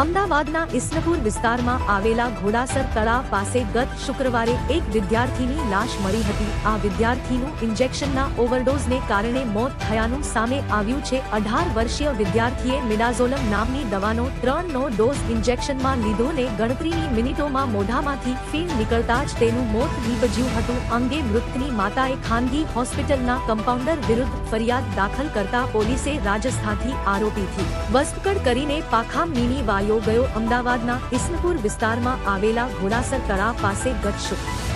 અમદાવાદના ઇસ્નપુર વિસ્તારમાં આવેલા ઘોડાસર તળાવ પાસે ગત શુક્રવારે એક વિદ્યાર્થીની લાશ મળી હતી. આ વિદ્યાર્થીનું ઇન્જેક્શનના ઓવરડોઝને કારણે મોત થયાનું સામે આવ્યું છે. અઢાર વર્ષીય વિદ્યાર્થીએ મિડાઝોલમ નામની દવાનો ત્રણનો ડોઝ ઇન્જેક્શનમાં લીધો ને ગણતરીની મિનિટોમાં મોઢામાંથી ફીણ નીકળતા જ તેનું મોત નીપજ્યું હતું. અંગે મૃતકની માતાએ ખાનગી હોસ્પિટલના કમ્પાઉન્ડર વિરુદ્ધ ફરિયાદ દાખલ કરતા પોલીસે રાજસ્થાનથી આરોપીથી વસ્તકડ કરીને પાખા મીની વાયો ગયો. અમદાવાદના ઇસ્નપુર વિસ્તારમાં આવેલા ઘોડાસર તળાવ પાસે ગત શુક્ર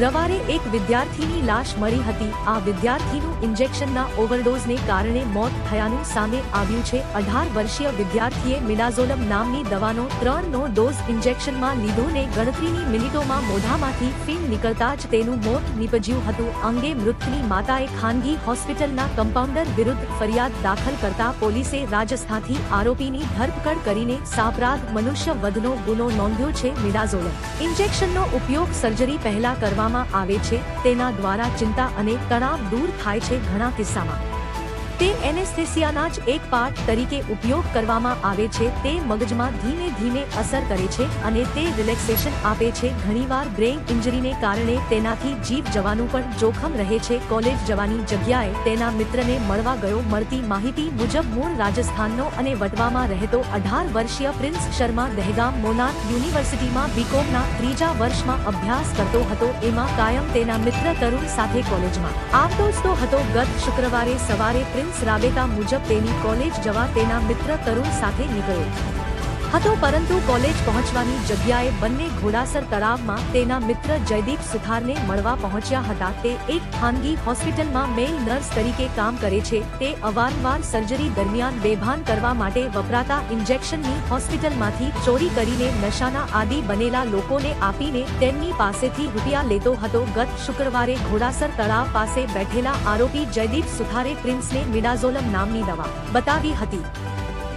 રવારે એક વિદ્યાર્થીની લાશ મળી હતી. આ વિદ્યાર્થીનું ઇન્જેક્શનના ઓવરડોઝને કારણે મોત થયાનું સામે આવ્યું છે. અઢાર વર્ષીય વિદ્યાર્થીએ મિડાઝોલમ નામની દવાનો ત્રણનો ડોઝ ઇન્જેક્શનમાં લીધો ને ગણતરીની મિનિટોમાં મોઢામાંથી ફીણ નીકળતા જ તેનું મોત નીપજ્યું હતું. અંગે મૃતકની માતાએ ખાનગી હોસ્પિટલના કમ્પાઉન્ડર વિરુદ્ધ ફરિયાદ દાખલ કરતા પોલીસે રાજસ્થાનથી આરોપીની ધરપકડ કરીને સાપરાધ મનુષ્ય વધનો ગુનો નોંધ્યો છે મિડાઝોલમ ઇન્જેક્શનનો ઉપયોગ સર્જરી પહેલા કરવામાં આવે છે તેના દ્વારા ચિંતા અને તણાવ દૂર થાય છે ઘણા કિસ્સામાં. તે એનેસ્થેસિયાના જ એક પાર્ટ તરીકે ઉપયોગ કરવામાં આવે છે. તે મગજમાં ધીમે ધીમે અસર કરે છે અને તે રિલેક્સેશન આપે છે. ઘણીવાર બ્રેઇન ઇન્જરીને કારણે તેનાથી જીવ જવાનું પણ જોખમ રહે છે. કોલેજ જવાની જગ્યાએ તેના મિત્રને મળવા ગયો. મળતી માહિતી મુજબ મૂળ રાજસ્થાનનો અને વટવામાં રહેતો અઢાર વર્ષીય પ્રિન્સ શર્મા દહેગામ મોનાર યુનિવર્સિટીમાં બીકોમના ત્રીજા વર્ષમાં અભ્યાસ કરતો હતો. એમાં કાયમ તેના મિત્ર તરુણ સાથે કોલેજમાં આવતો જ હતો. ગત શુક્રવારે સવારે પ્રિન્સ રાબેતા મુજબ તેની કોલેજ જવા તેના મિત્ર તરુણ સાથે નીકળ્યો. હતો, પરંતુ કોલેજ પહોંચવાની જગ્યાએ બંને ઘોડાસર તળાવમાં તેના મિત્ર જયદીપ સુથારને મળવા પહોંચ્યા હતા. તે એક ખાનગી હોસ્પિટલમાં મેલ નર્સ તરીકે કામ કરે છે. તે અવારનવાર સર્જરી દરમિયાન બેભાન કરવા માટે વપરાતા ઇન્જેક્શનની હોસ્પિટલમાંથી ચોરી કરીને નશાના આદિ બનેલા લોકોને આપીને તેમની પાસેથી રૂપિયા લેતો હતો. ગત શુક્રવારે ઘોડાસર તળાવ પાસે બેઠેલા આરોપી જયદીપ સુથારે પ્રિન્સને મિડાઝોલમ નામની દવા બતાવી હતી.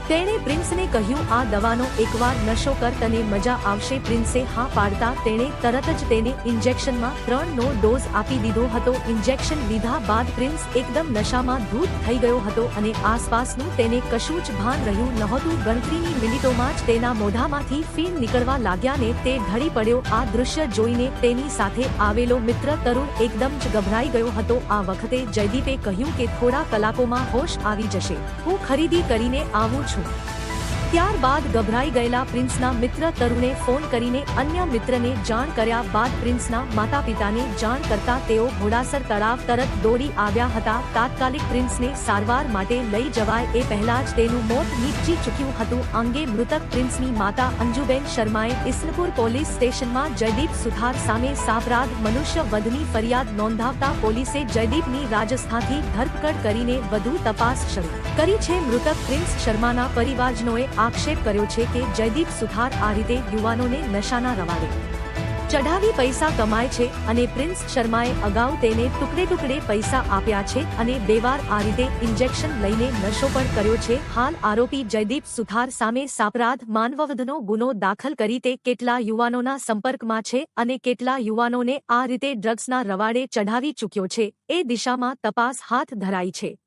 તેણે પ્રિન્સને કહ્યું, આ દવાનો એકવાર નશો કર તને મજા આવશે. પ્રિન્સે હા પાડતા તેણે તરત જ તેને ઇન્જેક્શનમાં ત્રણનો ડોઝ આપી દીધો હતો. ઇન્જેક્શન લીધા બાદ પ્રિન્સ એકદમ નશામાં ધૂત થઈ ગયો હતો અને આસપાસનું તેને કશું જ ભાન રહ્યું નહોતું. ગણતરીની મિનિટોમાં જ તેના મોઢામાંથી ફીણ નીકળવા લાગ્યા ને તે ઢળી પડ્યો. આ દૃશ્ય જોઈને તેની સાથે આવેલો મિત્ર તરુણ એકદમ જ ગભરાઈ ગયો હતો. આ વખતે જયદીપે કહ્યું કે થોડા કલાકોમાં હોશ આવી જશે. હું ખરીદી કરીને આવું છું. ત્યારબાદ ગભરાઈ ગયેલા પ્રિન્સના મિત્ર તરુણે ફોન કરીને અન્ય મિત્રને જાણ કર્યા બાદ પ્રિન્સના માતા પિતાને જાણ કરતા તેઓ ઘોડાસર તળાવ તરત દોડી આવ્યા હતા. તાત્કાલિક પ્રિન્સને સારવાર માટે લઈ જવાય એ પહેલા જ તેનું મોત નીપજી ચૂક્યું હતું. અંગે મૃતક પ્રિન્સની માતા અંજુબેન શર્માએ ઇસનપુર પોલીસ સ્ટેશનમાં જયદીપ સુથાર સામે સાપરાધ મનુષ્ય વધની ફરિયાદ નોંધાવતા પોલીસે જયદીપની રાજસ્થાનથી ધરપકડ કરીને વધુ તપાસ શરૂ કરી છે મૃતક પ્રિન્સ શર્માના પરિવારજનોએ આક્ષેપ કર્યો છે કે જયદીપ સુથાર આ રીતે યુવાનોને નશાના રવાડે ચઢાવી પૈસા કમાય છે અને પ્રિન્સ શર્માએ અગાઉ તેને ટુકડે ટુકડે પૈસા આપ્યા છે અને બે વાર આ રીતે ઇન્જેક્શન લઈને નશો પણ કર્યો છે. હાલ આરોપી જયદીપ સુથાર સામે સાપરાધ માનવવધનો ગુનો દાખલ કરી તે કેટલા યુવાનોના સંપર્કમાં છે અને કેટલા યુવાનોને આ રીતે ડ્રગ્સના રવાડે ચઢાવી ચૂક્યો છે એ દિશામાં તપાસ હાથ ધરાઈ છે.